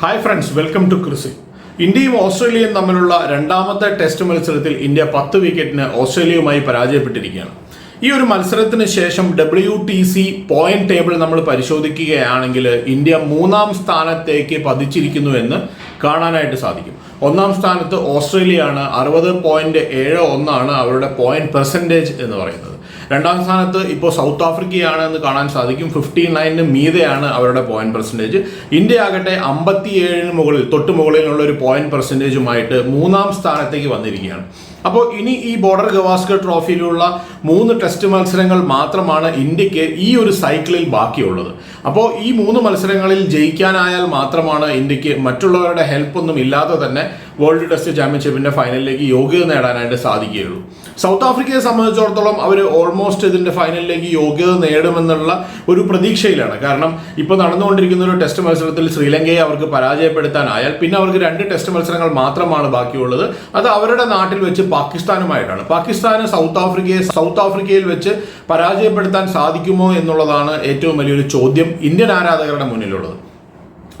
Hi friends welcome to ക്രിസി ഇന്ത്യയും ഓസ്ട്രേലിയയും തമ്മിലുള്ള രണ്ടാമത്തെ ടെസ്റ്റ് മത്സരത്തിൽ ഇന്ത്യ പത്ത് വിക്കറ്റിന് ഓസ്ട്രേലിയയുമായി പരാജയപ്പെട്ടിരിക്കുകയാണ്. ഈ ഒരു മത്സരത്തിന് ശേഷം W T C point table നമ്മൾ പരിശോധിക്കുകയാണെങ്കിൽ ഇന്ത്യ മൂന്നാം സ്ഥാനത്തേക്ക് പതിച്ചിരിക്കുന്നു എന്ന് കാണാനായിട്ട് സാധിക്കും. ഒന്നാം സ്ഥാനത്ത് ഓസ്ട്രേലിയയാണ് അറുപത് പോയിന്റ് ഏഴ് ഒന്നാണ് അവരുടെ പോയിന്റ് പെർസെന്റേജ് എന്ന് പറയുന്നത്. രണ്ടാം സ്ഥാനത്ത് ഇപ്പോൾ സൗത്ത് ആഫ്രിക്കയാണ് എന്ന് കാണാൻ സാധിക്കും. ഫിഫ്റ്റി നയനിന് മീതെയാണ് അവരുടെ പോയിന്റ് പെർസെന്റേജ് ഇന്ത്യ ആകട്ടെ അമ്പത്തി ഏഴിന് മുകളിൽ തൊട്ട് മുകളിലുള്ള ഒരു പോയിന്റ് പെർസെന്റേജുമായിട്ട് മൂന്നാം സ്ഥാനത്തേക്ക് വന്നിരിക്കുകയാണ്. അപ്പോൾ ഇനി ഈ ബോർഡർ ഗവാസ്കർ ട്രോഫിയിലുള്ള മൂന്ന് ടെസ്റ്റ് മത്സരങ്ങൾ മാത്രമാണ് ഇന്ത്യയ്ക്ക് ഈ ഒരു സൈക്കിളിൽ ബാക്കിയുള്ളത്. അപ്പോൾ ഈ മൂന്ന് മത്സരങ്ങളിൽ ജയിക്കാനായാൽ മാത്രമാണ് ഇന്ത്യയ്ക്ക് മറ്റുള്ളവരുടെ ഹെൽപ്പ് ഒന്നും ഇല്ലാതെ തന്നെ വേൾഡ് ടെസ്റ്റ് ചാമ്പ്യൻഷിപ്പിന്റെ ഫൈനലിലേക്ക് യോഗ്യത നേടാനായിട്ട് സാധിക്കുകയുള്ളൂ. സൗത്ത് ആഫ്രിക്കയെ സംബന്ധിച്ചിടത്തോളം അവർ ഓൾമോസ്റ്റ് ഇതിന്റെ ഫൈനലിലേക്ക് യോഗ്യത നേടുമെന്നുള്ള ഒരു പ്രതീക്ഷയിലാണ്. കാരണം ഇപ്പോൾ നടന്നുകൊണ്ടിരിക്കുന്ന ഒരു ടെസ്റ്റ് മത്സരത്തിൽ ശ്രീലങ്കയെ അവർക്ക് പരാജയപ്പെടുത്താനായാൽ പിന്നെ അവർക്ക് രണ്ട് ടെസ്റ്റ് മത്സരങ്ങൾ മാത്രമാണ് ബാക്കിയുള്ളത്. അത് അവരുടെ നാട്ടിൽ വെച്ച് പാകിസ്ഥാനുമായിട്ടാണ്. പാകിസ്ഥാന് സൗത്ത് ആഫ്രിക്കയെ സൗത്ത് ആഫ്രിക്കയിൽ വെച്ച് പരാജയപ്പെടുത്താൻ സാധിക്കുമോ എന്നുള്ളതാണ് ഏറ്റവും വലിയൊരു ചോദ്യം ഇന്ത്യൻ ആരാധകരുടെ മുന്നിലുള്ളത്.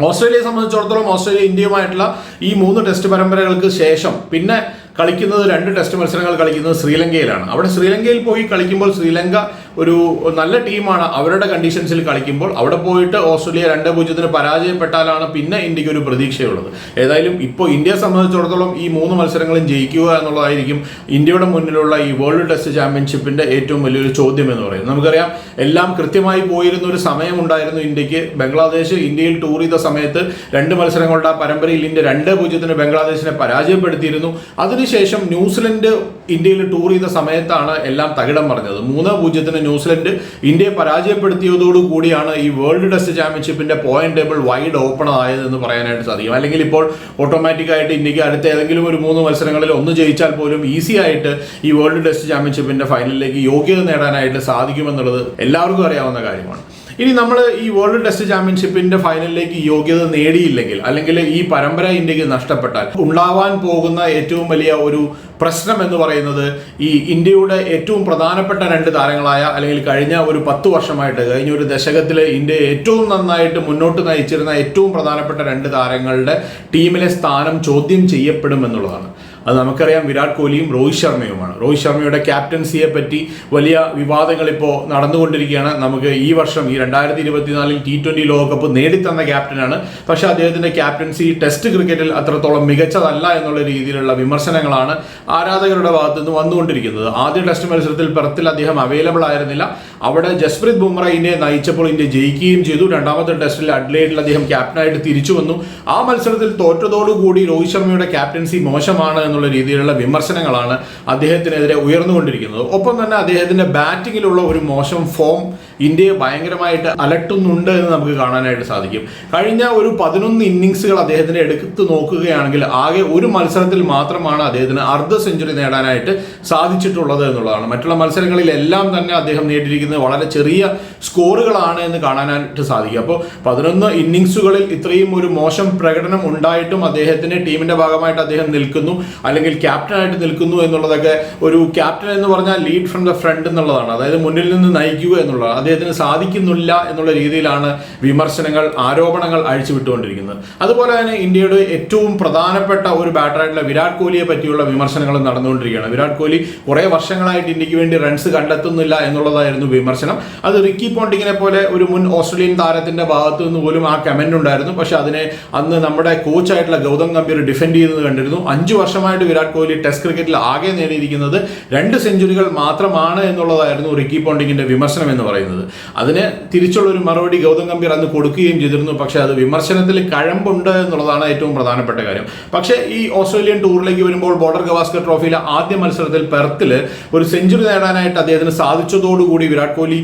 ഓസ്ട്രേലിയയെ സംബന്ധിച്ചിടത്തോളം ഓസ്ട്രേലിയ ഇന്ത്യയുമായിട്ടുള്ള ഈ മൂന്ന് ടെസ്റ്റ് പരമ്പരകൾക്ക് ശേഷം പിന്നെ കളിക്കുന്നത് രണ്ട് ടെസ്റ്റ് മത്സരങ്ങൾ കളിക്കുന്നത് ശ്രീലങ്കയിലാണ്. അവിടെ ശ്രീലങ്കയിൽ പോയി കളിക്കുമ്പോൾ ശ്രീലങ്ക ഒരു നല്ല ടീമാണ് അവരുടെ കണ്ടീഷൻസിൽ കളിക്കുമ്പോൾ. അവിടെ പോയിട്ട് ഓസ്ട്രേലിയ രണ്ട് പൂജ്യത്തിന് പരാജയപ്പെട്ടാലാണ് പിന്നെ ഇന്ത്യയ്ക്ക് ഒരു പ്രതീക്ഷയുള്ളത്. ഏതായാലും ഇപ്പോൾ ഇന്ത്യയെ സംബന്ധിച്ചിടത്തോളം ഈ മൂന്ന് മത്സരങ്ങളും ജയിക്കുക എന്നുള്ളതായിരിക്കും ഇന്ത്യയുടെ മുന്നിലുള്ള ഈ വേൾഡ് ടെസ്റ്റ് ചാമ്പ്യൻഷിപ്പിന്റെ ഏറ്റവും വലിയൊരു ചോദ്യം എന്ന് പറയുന്നത്. നമുക്കറിയാം എല്ലാം കൃത്യമായി പോയിരുന്ന ഒരു സമയമുണ്ടായിരുന്നു ഇന്ത്യയ്ക്ക്. ബംഗ്ലാദേശ് ഇന്ത്യയിൽ ടൂർ ചെയ്ത സമയത്ത് രണ്ട് മത്സരങ്ങളുടെ ആ പരമ്പരയിൽ ഇന്ത്യ രണ്ട് പൂജ്യത്തിന് ബംഗ്ലാദേശിനെ പരാജയപ്പെടുത്തിയിരുന്നു. അതിനുശേഷം ന്യൂസിലൻഡ് ഇന്ത്യയിൽ ടൂർ ചെയ്ത സമയത്താണ് എല്ലാം തകിടം പറഞ്ഞത് മൂന്ന് പൂജ്യത്തിന് ന്യൂസിലൻഡ് ഇന്ത്യയെ പരാജയപ്പെടുത്തിയതോടു കൂടിയാണ് ഈ വേൾഡ് ടെസ്റ്റ് ചാമ്പ്യൻഷിപ്പിന്റെ പോയിന്റ് ടേബിൾ വൈഡ് ഓപ്പൺ ആയതെന്ന് പറയാനായിട്ട് സാധിക്കും. അല്ലെങ്കിൽ ഇപ്പോൾ ഓട്ടോമാറ്റിക് ആയിട്ട് ഇന്ത്യയ്ക്ക് അടുത്ത ഏതെങ്കിലും ഒരു മൂന്ന് മത്സരങ്ങളിൽ ഒന്ന് ജയിച്ചാൽ പോലും ഈസി ആയിട്ട് ഈ വേൾഡ് ടെസ്റ്റ് ചാമ്പ്യൻഷിപ്പിന്റെ ഫൈനലിലേക്ക് യോഗ്യത നേടാനായിട്ട് സാധിക്കുമെന്നുള്ളത് എല്ലാവർക്കും അറിയാവുന്ന കാര്യമാണ്. ഇനി നമ്മൾ ഈ വേൾഡ് ടെസ്റ്റ് ചാമ്പ്യൻഷിപ്പിന്റെ ഫൈനലിലേക്ക് യോഗ്യത നേടിയില്ലെങ്കിൽ അല്ലെങ്കിൽ ഈ പരമ്പര ഇന്ത്യയ്ക്ക് നഷ്ടപ്പെട്ടാൽ ഉണ്ടാവാൻ പോകുന്ന ഏറ്റവും വലിയ ഒരു പ്രശ്നം എന്ന് പറയുന്നത് ഈ ഇന്ത്യയുടെ ഏറ്റവും പ്രധാനപ്പെട്ട രണ്ട് താരങ്ങളായ അല്ലെങ്കിൽ കഴിഞ്ഞ ഒരു പത്ത് വർഷമായിട്ട് കഴിഞ്ഞ ഒരു ദശകത്തിൽ ഇന്ത്യ ഏറ്റവും നന്നായിട്ട് മുന്നോട്ട് നയിച്ചിരുന്ന ഏറ്റവും പ്രധാനപ്പെട്ട രണ്ട് താരങ്ങളുടെ ടീമിലെ സ്ഥാനം ചോദ്യം ചെയ്യപ്പെടും എന്നുള്ളതാണ്. അത് നമുക്കറിയാം വിരാട് കോഹ്ലിയും രോഹിത് ശർമ്മയുമാണ്. രോഹിത് ശർമ്മയുടെ ക്യാപ്റ്റൻസിയെ പറ്റി വലിയ വിവാദങ്ങൾ ഇപ്പോൾ നടന്നുകൊണ്ടിരിക്കുകയാണ്. നമുക്ക് ഈ വർഷം ഈ രണ്ടായിരത്തി ഇരുപത്തിനാലിൽ ടി ട്വന്റി ലോകകപ്പ് നേടിത്തന്ന ക്യാപ്റ്റനാണ്. പക്ഷേ അദ്ദേഹത്തിന്റെ ക്യാപ്റ്റൻസി ടെസ്റ്റ് ക്രിക്കറ്റിൽ അത്രത്തോളം മികച്ചതല്ല എന്നുള്ള രീതിയിലുള്ള വിമർശനങ്ങളാണ് ആരാധകരുടെ ഭാഗത്തു നിന്ന് വന്നുകൊണ്ടിരിക്കുന്നത്. ആദ്യ ടെസ്റ്റ് മത്സരത്തിൽ പെർത്തിൽ അദ്ദേഹം അവൈലബിൾ ആയിരുന്നില്ല. അവിടെ ജസ്പ്രീത് ബുംറ ഇന്ത്യയെ നയിച്ചപ്പോൾ ഇന്ത്യ ജയിക്കുകയും ചെയ്തു. രണ്ടാമത്തെ ടെസ്റ്റിൽ അഡ്ലൈഡിൽ അദ്ദേഹം ക്യാപ്റ്റനായിട്ട് തിരിച്ചു വന്നു. ആ മത്സരത്തിൽ തോറ്റതോടുകൂടി രോഹിത് ശർമ്മയുടെ ക്യാപ്റ്റൻസി മോശമാണ് എന്നുള്ള രീതിയിലുള്ള വിമർശനങ്ങളാണ് അദ്ദേഹത്തിനെതിരെ ഉയർന്നുകൊണ്ടിരിക്കുന്നത്. ഒപ്പം തന്നെ അദ്ദേഹത്തിന്റെ ബാറ്റിങ്ങിലുള്ള ഒരു മോശം ഫോം ഇന്ത്യയെ ഭയങ്കരമായിട്ട് അലട്ടുന്നുണ്ട് എന്ന് നമുക്ക് കാണാനായിട്ട് സാധിക്കും. കഴിഞ്ഞ ഒരു പതിനൊന്ന് ഇന്നിങ്സുകൾ അദ്ദേഹത്തിന്റെ എടുത്ത് നോക്കുകയാണെങ്കിൽ ആകെ ഒരു മത്സരത്തിൽ മാത്രമാണ് അദ്ദേഹത്തിന് അർദ്ധ സെഞ്ചുറി നേടാനായിട്ട് സാധിച്ചിട്ടുള്ളത് എന്നുള്ളതാണ്. മറ്റുള്ള മത്സരങ്ങളിലെല്ലാം തന്നെ അദ്ദേഹം നേടിയിരിക്കുന്നത് വളരെ ചെറിയ സ്കോറുകളാണ് എന്ന് കാണാനായിട്ട് സാധിക്കും. അപ്പോൾ പതിനൊന്ന് ഇന്നിങ്സുകളിൽ ഇത്രയും ഒരു മോശം പ്രകടനം ഉണ്ടായിട്ടും അദ്ദേഹത്തിന്റെ ടീമിന്റെ ഭാഗമായിട്ട് അദ്ദേഹം നിൽക്കുന്നു അല്ലെങ്കിൽ ക്യാപ്റ്റനായിട്ട് നിൽക്കുന്നു എന്നുള്ളതൊക്കെ ഒരു ക്യാപ്റ്റൻ എന്ന് പറഞ്ഞാൽ ലീഡ് ഫ്രം ദ ഫ്രണ്ട് എന്നുള്ളതാണ്. അതായത് മുന്നിൽ നിന്ന് നയിക്കുക എന്നുള്ളതാണ്. അദ്ദേഹത്തിന് സാധിക്കുന്നില്ല എന്നുള്ള രീതിയിലാണ് വിമർശനങ്ങൾ ആരോപണങ്ങൾ അഴിച്ചുവിട്ടുകൊണ്ടിരിക്കുന്നത്. അതുപോലെ തന്നെ ഇന്ത്യയുടെ ഏറ്റവും പ്രധാനപ്പെട്ട ഒരു ബാറ്ററായിട്ടുള്ള വിരാട് കോഹ്ലിയെ പറ്റിയുള്ള വിമർശനങ്ങൾ നടന്നുകൊണ്ടിരിക്കുകയാണ്. വിരാട് കോഹ്ലി കുറേ വർഷങ്ങളായിട്ട് ഇന്ത്യയ്ക്ക് വേണ്ടി റൺസ് കണ്ടെത്തുന്നില്ല എന്നുള്ളതായിരുന്നു വിമർശനം. അത് റിക്കി പോണ്ടിങ്ങിനെ പോലെ ഒരു മുൻ ഓസ്ട്രേലിയൻ താരത്തിന്റെ ഭാഗത്തു നിന്ന് പോലും ആ കമന്റ് ഉണ്ടായിരുന്നു. പക്ഷെ അതിനെ അന്ന് നമ്മുടെ കോച്ചായിട്ടുള്ള ഗൗതം ഗംഭീർ ഡിഫെൻഡ് ചെയ്തത് കണ്ടിരുന്നു. അഞ്ചു വർഷമായിട്ട് വിരാട് കോഹ്ലി ടെസ്റ്റ് ക്രിക്കറ്റിൽ ആകെ നേടിയിരിക്കുന്നത് രണ്ട് സെഞ്ചുറികൾ മാത്രമാണ് എന്നുള്ളതായിരുന്നു റിക്കി പോണ്ടിങ്ങിന്റെ വിമർശനം എന്ന് പറയുന്നത്. അതിന് തിരിച്ചുള്ള ഒരു മറുപടി ഗൗതം ഗംഭീർ അന്ന് കൊടുക്കുകയും ചെയ്തിരുന്നു. പക്ഷേ അത് വിമർശനത്തിൽ കഴമ്പുണ്ട് എന്നുള്ളതാണ് ഏറ്റവും പ്രധാനപ്പെട്ട കാര്യം. പക്ഷേ ഈ ഓസ്ട്രേലിയൻ ടൂറിലേക്ക് വരുമ്പോൾ ബോർഡർ ഗവാസ്കർ ട്രോഫിയിലെ ആദ്യ മത്സരത്തിൽ പെർത്തിൽ ഒരു സെഞ്ചുറി നേടാനായിട്ട് അദ്ദേഹത്തിന് സാധിച്ചതോടുകൂടി വിരാട് കോഹ്ലി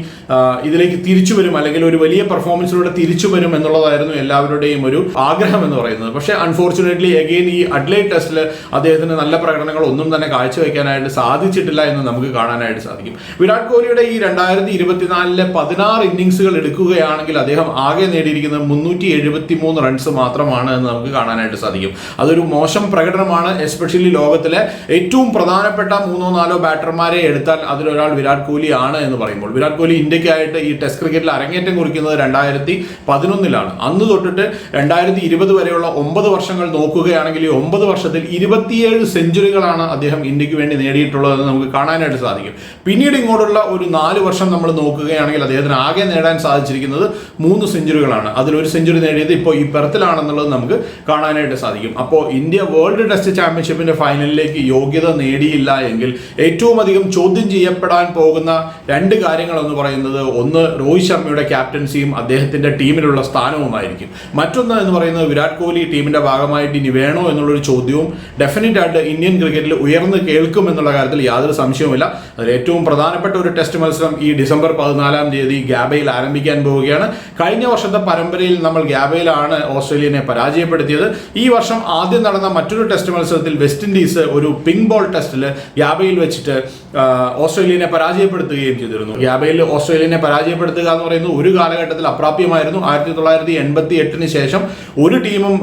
ഇതിലേക്ക് തിരിച്ചു വരും. അല്ലെങ്കിൽ ഒരു വലിയ പെർഫോമൻസിലൂടെ തിരിച്ചു വരും എന്നുള്ളതായിരുന്നു എല്ലാവരുടെയും ഒരു ആഗ്രഹം എന്ന് പറയുന്നത്. പക്ഷേ അൺഫോർച്ചുനേറ്റ്ലി അഗെയിൻ ഈ അഡ്ലൈറ്റ് ടെസ്റ്റിൽ അദ്ദേഹത്തിന് നല്ല പ്രകടനങ്ങൾ ഒന്നും തന്നെ കാഴ്ചവെക്കാനായിട്ട് സാധിച്ചിട്ടില്ല എന്ന് നമുക്ക് കാണാനായിട്ട് സാധിക്കും. വിരാട് കോഹ്ലിയുടെ ഈ രണ്ടായിരത്തി ഇരുപത്തിനാലിലെ അതിലെ പതിനാറ് ഇന്നിങ്സുകൾ എടുക്കുകയാണെങ്കിൽ അദ്ദേഹം ആകെ നേടിയിരിക്കുന്നത് മുന്നൂറ്റി എഴുപത്തി മൂന്ന് റൺസ് മാത്രമാണ് എന്ന് നമുക്ക് കാണാനായിട്ട് സാധിക്കും. അതൊരു മോശം പ്രകടനമാണ് എസ്പെഷ്യലി ലോകത്തിലെ ഏറ്റവും പ്രധാനപ്പെട്ട മൂന്നോ നാലോ ബാറ്റർമാരെ എടുത്താൽ അതിലൊരാൾ വിരാട് കോഹ്ലി ആണ് എന്ന് പറയുമ്പോൾ. വിരാട് കോഹ്ലി ഇന്ത്യക്കായിട്ട് ഈ ടെസ്റ്റ് ക്രിക്കറ്റിൽ അരങ്ങേറ്റം കുറിക്കുന്നത് രണ്ടായിരത്തി പതിനൊന്നിലാണ് അന്ന് തൊട്ടിട്ട് രണ്ടായിരത്തി ഇരുപത് വരെയുള്ള ഒമ്പത് വർഷങ്ങൾ നോക്കുകയാണെങ്കിൽ ഈ ഒമ്പത് വർഷത്തിൽ ഇരുപത്തിയേഴ് സെഞ്ചുറികളാണ് അദ്ദേഹം ഇന്ത്യയ്ക്ക് വേണ്ടി നേടിയിട്ടുള്ളതെന്ന് നമുക്ക് കാണാനായിട്ട് സാധിക്കും. പിന്നീട് ഇങ്ങോട്ടുള്ള ഒരു നാല് വർഷം നമ്മൾ നോക്കുകയാണെങ്കിൽ അദ്ദേഹത്തിന് ആകെ നേടാൻ സാധിച്ചിരിക്കുന്നത് മൂന്ന് സെഞ്ചുറികളാണ്. അതിലൊരു സെഞ്ചുറി നേടിയത് ഇപ്പോൾ ഈ പെർത്തിലാണെന്നുള്ളത് നമുക്ക് കാണാനായിട്ട് സാധിക്കും. അപ്പോൾ ഇന്ത്യ വേൾഡ് ടെസ്റ്റ് ചാമ്പ്യൻഷിപ്പിന്റെ ഫൈനലിലേക്ക് യോഗ്യത നേടിയില്ല എങ്കിൽ ഏറ്റവും അധികം ചോദ്യം ചെയ്യപ്പെടാൻ പോകുന്ന രണ്ട് കാര്യങ്ങൾ എന്ന് പറയുന്നത് ഒന്ന് രോഹിത് ശർമ്മയുടെ ക്യാപ്റ്റൻസിയും അദ്ദേഹത്തിന്റെ ടീമിലുള്ള സ്ഥാനവുമായിരിക്കും. മറ്റൊന്ന് എന്ന് പറയുന്നത് വിരാട് കോഹ്ലി ടീമിന്റെ ഭാഗമായിട്ട് ഇനി വേണോ എന്നുള്ളൊരു ചോദ്യവും ഡെഫിനറ്റ് ആയിട്ട് ഇന്ത്യൻ ക്രിക്കറ്റിൽ ഉയർന്നു കേൾക്കും എന്നുള്ള കാര്യത്തിൽ യാതൊരു സംശയവുമില്ല. അതിൽ ഏറ്റവും പ്രധാനപ്പെട്ട ഒരു ടെസ്റ്റ് മത്സരം ഈ ഡിസംബർ പതിനാലാം തീയതി ഗ്യാബയിൽ ആരംഭിക്കാൻ പോവുകയാണ്. കഴിഞ്ഞ വർഷത്തെ പരമ്പരയിൽ നമ്മൾ ഗ്യാബയിലാണ് ഓസ്ട്രേലിയനെ പരാജയപ്പെടുത്തിയത്. ഈ വർഷം ആദ്യം നടന്ന മറ്റൊരു ടെസ്റ്റ് മത്സരത്തിൽ വെസ്റ്റ് ഇൻഡീസ് ഒരു പിങ്ക് ബോൾ ടെസ്റ്റിൽ ഗ്യാബയിൽ വെച്ചിട്ട് ഓസ്ട്രേലിയനെ പരാജയപ്പെടുത്തുകയും ചെയ്തിരുന്നു. ഗ്യാബയിൽ ഓസ്ട്രേലിയനെ പരാജയപ്പെടുത്തുക എന്ന് പറയുന്നത് ഒരു കാലഘട്ടത്തിൽ അപ്രാപ്യമായിരുന്നു. ആയിരത്തി തൊള്ളായിരത്തി എൺപത്തി എട്ടിന് ശേഷം ഒരു ടീമും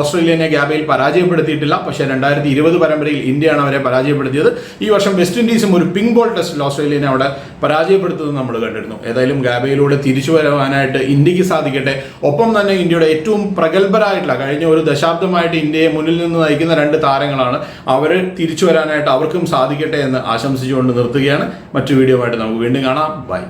ഓസ്ട്രേലിയനെ ഗ്യാബയിൽ പരാജയപ്പെടുത്തിയിട്ടില്ല. പക്ഷേ രണ്ടായിരത്തി ഇരുപത് പരമ്പരയിൽ ഇന്ത്യയാണ് അവരെ പരാജയപ്പെടുത്തിയത്. ഈ വർഷം വെസ്റ്റ് ഇൻഡീസും ഒരു പിങ്ക് ബോൾ ടെസ്റ്റിൽ ഓസ്ട്രേലിയനെ അവിടെ പരാജയപ്പെടുത്തുന്നത് നമ്മൾ കണ്ടിരുന്നു ഏതായാലും ഗാബയിലൂടെ തിരിച്ചു വരാനായിട്ട് ഇന്ത്യയ്ക്ക് സാധിക്കട്ടെ. ഒപ്പം തന്നെ ഇന്ത്യയുടെ ഏറ്റവും പ്രഗത്ഭരായിട്ടുള്ള കഴിഞ്ഞ ഒരു ദശാബ്ദമായിട്ട് ഇന്ത്യയെ മുന്നിൽ നിന്ന് നയിക്കുന്ന രണ്ട് താരങ്ങളാണ് അവർ തിരിച്ചു വരാനായിട്ട് അവർക്കും സാധിക്കട്ടെ എന്ന് ആശംസിച്ചുകൊണ്ട് നിർത്തുകയാണ്. മറ്റു വീഡിയോ ആയിട്ട് നമുക്ക് വീണ്ടും കാണാം. ബൈ.